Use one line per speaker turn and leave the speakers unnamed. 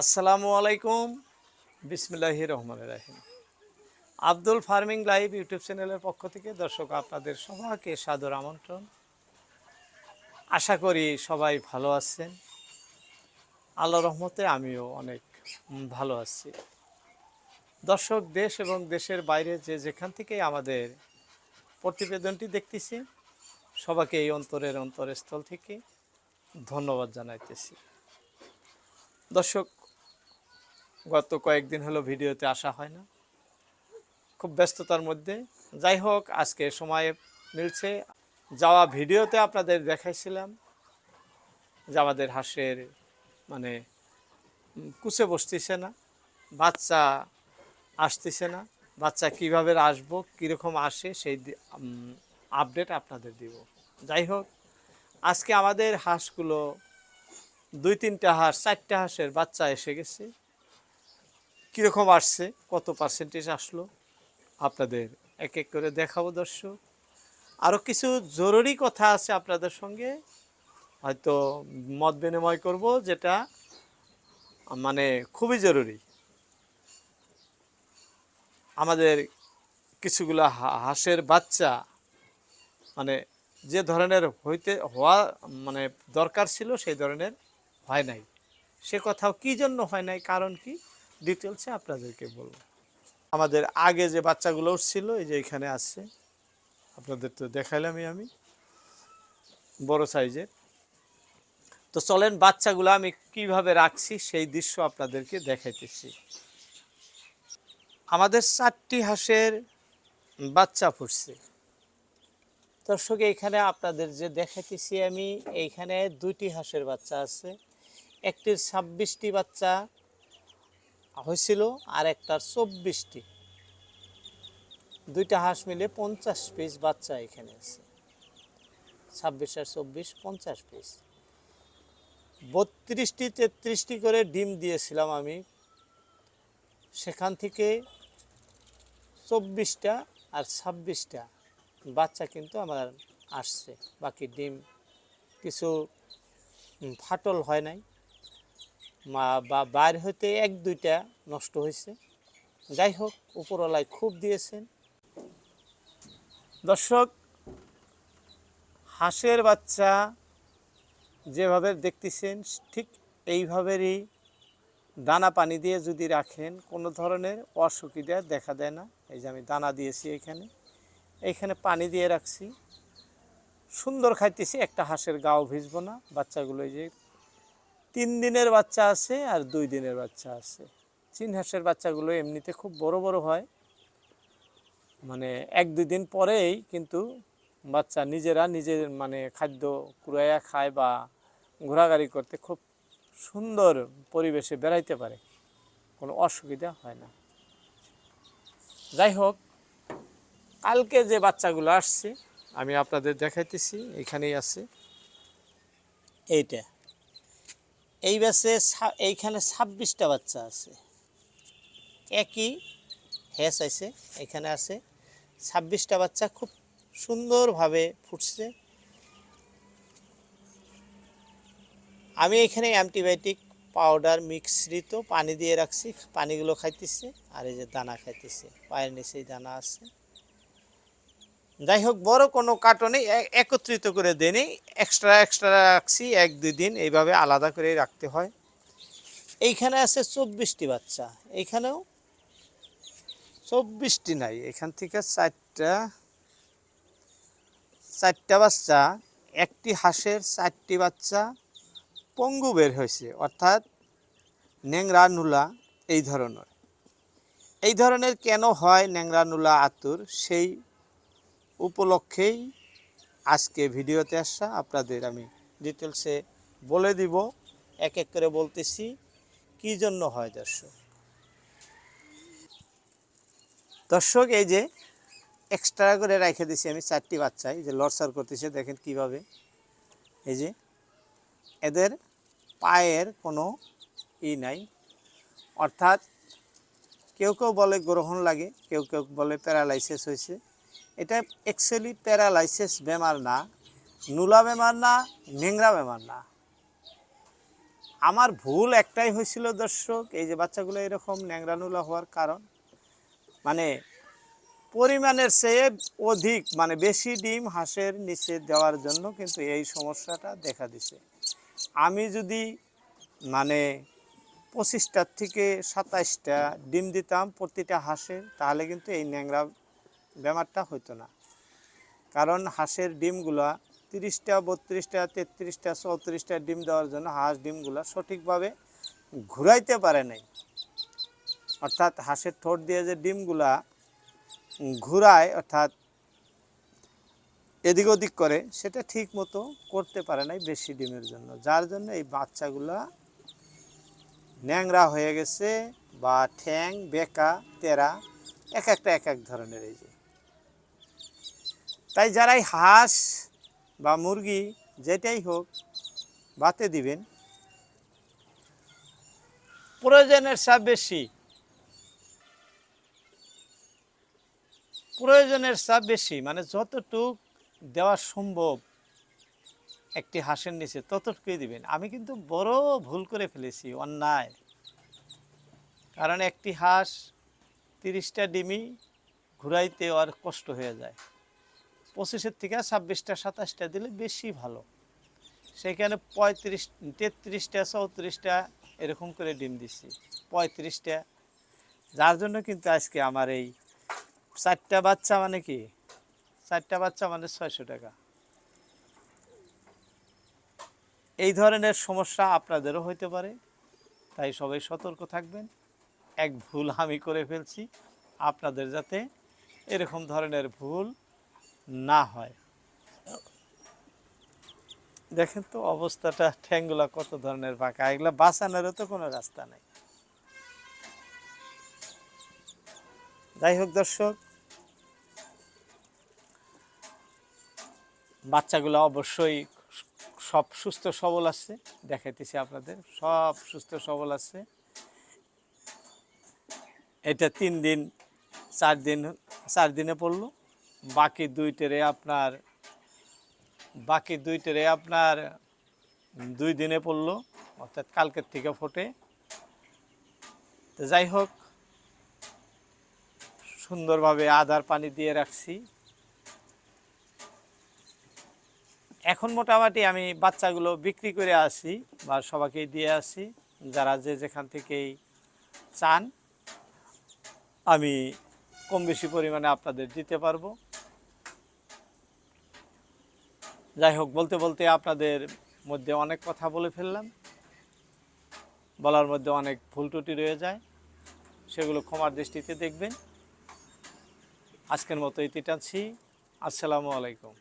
আসসালামু আলাইকুম। বিসমিল্লাহি রহমান রাহিম। আব্দুল ফার্মিং লাইভ ইউটিউব চ্যানেলের পক্ষ থেকে দর্শক আপনাদের সবাইকে সাদর আমন্ত্রণ। আশা করি সবাই ভালো আছেন। আল্লাহ রহমতে আমিও অনেক ভালো আছি। দর্শক, দেশ এবং দেশের বাইরে যে যেখান থেকে আমাদের প্রতিবেদনটি দেখতেছি, সবাইকে এই অন্তরের অন্তরস্থল থেকে ধন্যবাদ জানাইতেছি। দর্শক গত কয়েকদিন হলো ভিডিওতে আসা হয় না। খুব ব্যস্ততার মধ্যে। যাই হোক, আজকে সময় মিলছে। যাওয়া ভিডিওতে আপনাদের দেখাইছিলাম যে আমাদের হাঁসের মানে কুচে বসতেছে না, বাচ্চা আসতেছে না। বাচ্চা কীভাবে আসব, কীরকম আসে সেই আপডেট আপনাদের দিব। যাই হোক, আজকে আমাদের হাঁসগুলো দুই তিনটা হাঁস, চারটা হাঁসের বাচ্চা এসে গেছে। কীরকম আসছে, কত পার্সেন্টেজ আসলো, আপনাদের এক এক করে দেখাবো দর্শক। আরও কিছু জরুরি কথা আছে আপনাদের সঙ্গে, হয়তো মত বিনিময় করব, যেটা মানে খুবই জরুরি। আমাদের কিছুগুলা হাঁসের বাচ্চা মানে যে ধরনের হইতে, হওয়া মানে দরকার ছিল, সেই ধরনের হয় নাই। সে কথাও কি জন্য হয় নাই, কারণ কি? ডিটেলসে আপনাদেরকে বলব। আমাদের আগে যে বাচ্চাগুলো উঠছিল এই যে এখানে আছে, আপনাদের তো দেখাইলামই আমি, বড় সাইজের। তো চলেন, বাচ্চাগুলো আমি কীভাবে রাখছি সেই দৃশ্য আপনাদেরকে দেখাইতেছি। আমাদের চারটি হাঁসের বাচ্চা ফুটছে দর্শক এইখানে আপনাদের যে দেখাইতেছি আমি এইখানে দুইটি হাঁসের বাচ্চা আছে। একটির ছাব্বিশটি বাচ্চা হয়েছিল আর একটার চব্বিশটি। দুইটা হাঁস মিলে পঞ্চাশ পিস বাচ্চা এখানে আছে। ছাব্বিশ আর চব্বিশ, পঞ্চাশ পিস। বত্রিশটি, তেত্রিশটি করে ডিম দিয়েছিলাম আমি। সেখান থেকে চব্বিশটা আর ছাব্বিশটা বাচ্চা কিন্তু আমার আসছে। বাকি ডিম কিছু ফাটল হয় নাই। মা- বা বাইর হইতে এক, দুইটা নষ্ট হয়েছে যাই হোক, উপরওয়ালায় খুব দিয়েছেন। দর্শক, হাঁসের বাচ্চা যেভাবে দেখতেছেন, ঠিক এইভাবেরই দানা পানি দিয়ে যদি রাখেন, কোনো ধরনের অসুবিধা দেখা দেয় না। এই যে আমি দানা দিয়েছি এখানে। এইখানে পানি দিয়ে রাখছি। সুন্দর খাইতেছি, একটা হাঁসের গাও ভিজবো না। বাচ্চাগুলো এই যে তিন দিনের বাচ্চা আছে আর দুই দিনের বাচ্চা আছে। চীন হাঁসের বাচ্চাগুলো এমনিতে খুব বড় বড় হয়। মানে এক দুই দিন পরেই কিন্তু বাচ্চা নিজেরা নিজের মানে খাদ্য কুড়াইয়া খায় বা ঘোরাঘুরি করতে খুব সুন্দর পরিবেশে বেড়াইতে পারে। কোনো অসুবিধা হয় না। যাই হোক, কালকে যে বাচ্চাগুলো আসছে, আমি আপনাদের দেখাইতেছি, এখানেই আছে। এইটা। এই ব্যাচে এইখানে ছাব্বিশটা বাচ্চা আছে। একই হ্যাস আছে, এখানে আছে। ছাব্বিশটা বাচ্চা খুব সুন্দরভাবে ফুটছে। আমি এখানে অ্যান্টিবায়োটিক পাউডার মিশ্রিত পানি দিয়ে রাখছি, পানিগুলো খাইতেছে, আর এই যে দানা খাইতেছে, পায়ের নিচেই দানা আছে। যাই হোক বড় কোনো কার্টনে একত্রিত করে দেনি এক্সট্রা এক্সট্রা রাখছি, এক, দুই দিন এইভাবে আলাদা করে রাখতে হয়। এইখানে আছে চব্বিশটি বাচ্চা, এইখানেও চব্বিশটি নাই, এখান থেকে চারটা চারটা বাচ্চা, একটি হাঁসের চারটি বাচ্চা, পঙ্গু বের হয়েছে, অর্থাৎ ন্যাংরা, নুলা, এই ধরনের। এই ধরনের কেন হয় ন্যাংরা, নুলা, আতুর? সেই উপলক্ষেই আজকে ভিডিওতে আসা আপনাদের আমি ডিটেলসে বলে দিব, এক এক করে বলতেছি, কি জন্য হয় দর্শক? দর্শক, এই যে এক্সট্রা করে রেখে দিছি আমি চারটি বাচ্চা, এই যে লড়সার করতেছে, দেখেন কীভাবে। এই যে এদের পায়ের কোনো ই নাই, অর্থাৎ কেউ কেউ বলে গ্রহণ লাগে, কেউ কেউ বলে প্যারালাইসিস হয়েছে। এটা অ্যাকচুয়ালি প্যারালাইসিস বেমার না, নুলা বেমার না, নেংরা বেমার না। আমার ভুল একটাই হয়েছিল দর্শক, এই যে বাচ্চাগুলো এরকম ন্যাংরা নুলা হওয়ার কারণ। মানে পরিমাণের চেয়ে অধিক মানে বেশি ডিম হাঁসের নিচে দেওয়ার জন্য কিন্তু এই সমস্যাটা দেখা দিছে। আমি যদি মানে পঁচিশটার থেকে সাতাইশটা ডিম দিতাম প্রতিটা হাঁসের তাহলে কিন্তু এই ন্যাংরা বেমারটা হতো না। কারণ হাঁসের ডিমগুলা তিরিশটা, বত্রিশটা, তেত্রিশটা, চৌত্রিশটা ডিম দেওয়ার জন্য হাঁস ডিমগুলা সঠিকভাবে ঘুরাইতে পারে নাই। অর্থাৎ হাঁসের ঠোঁট দিয়ে যে ডিমগুলা ঘুরায়, অর্থাৎ এদিক ওদিক করে, সেটা ঠিক মতো করতে পারে নাই বেশি ডিমের জন্য। যার জন্য এই বাচ্চাগুলা ন্যাংরা হয়ে গেছে বা ঠ্যাং, বেকা, তেরা, এক একটা, এক এক ধরনের এই যে তাই যারাই হাঁস বা মুরগি যেটাই হোক বাতে দিবেন। প্রয়োজনের চাপ বেশি। প্রয়োজনের চাপ বেশি মানে যতটুক দেওয়া সম্ভব একটি হাঁসের নিচে ততটুকুই দিবেন। আমি কিন্তু বড় ভুল করে ফেলেছি, অন্যায়। কারণ একটি হাঁস তিরিশটা ডিমি ঘুরাইতে আর কষ্ট হয়ে যায়। পঁচিশের থেকে ছাব্বিশটা, সাতাশটা দিলে বেশি ভালো। সেখানে পঁয়ত্রিশ, তেত্রিশটা, চৌত্রিশটা এরকম করে ডিম দিচ্ছি, পঁয়ত্রিশটা। যার জন্য কিন্তু আজকে আমার এই চারটা বাচ্চা মানে কি? চারটা বাচ্চা মানে ছয়শো টাকা। এই ধরনের সমস্যা আপনাদেরও হইতে পারে, তাই সবাই সতর্ক থাকবেন। এক ভুল আমি করে ফেলছি, আপনাদের যাতে এরকম ধরনের ভুল না হয়। দেখেন তো অবস্থাটা, ঠ্যাংগুলা কত ধরনের বাঁকা এগুলা বাঁচানোরও তো কোনো রাস্তা নেই। যাই হোক দর্শক, বাচ্চাগুলো অবশ্যই সব সুস্থ সবল আছে, দেখাইতেছি আপনাদের, সব সুস্থ সবল আছে। এটা তিন দিন, চার দিন, চার দিনে পড়ল। বাকি দুইটারে আপনার, বাকি দুইটারে আপনার দুই দিনে পড়ল, অর্থাৎ কালকের থেকে ফোটে। তো যাই হোক, সুন্দরভাবে আদার পানি দিয়ে রাখছি। এখন মোটামুটি আমি বাচ্চাগুলো বিক্রি করে আসি বা সবাইকে দিয়ে আসি, যারা যে যেখান থেকেই চান। আমি কম বেশি পরিমাণে আপনাদের দিতে পারব। যাই হোক, বলতে বলতে আপনাদের মধ্যে অনেক কথা বলে ফেললাম। বলার মধ্যে অনেক ভুল ত্রুটি রয়ে যায়। সেগুলো ক্ষমার দৃষ্টিতে দেখবেন। আজকের মতো ইতি টানছি আসসালামু আলাইকুম।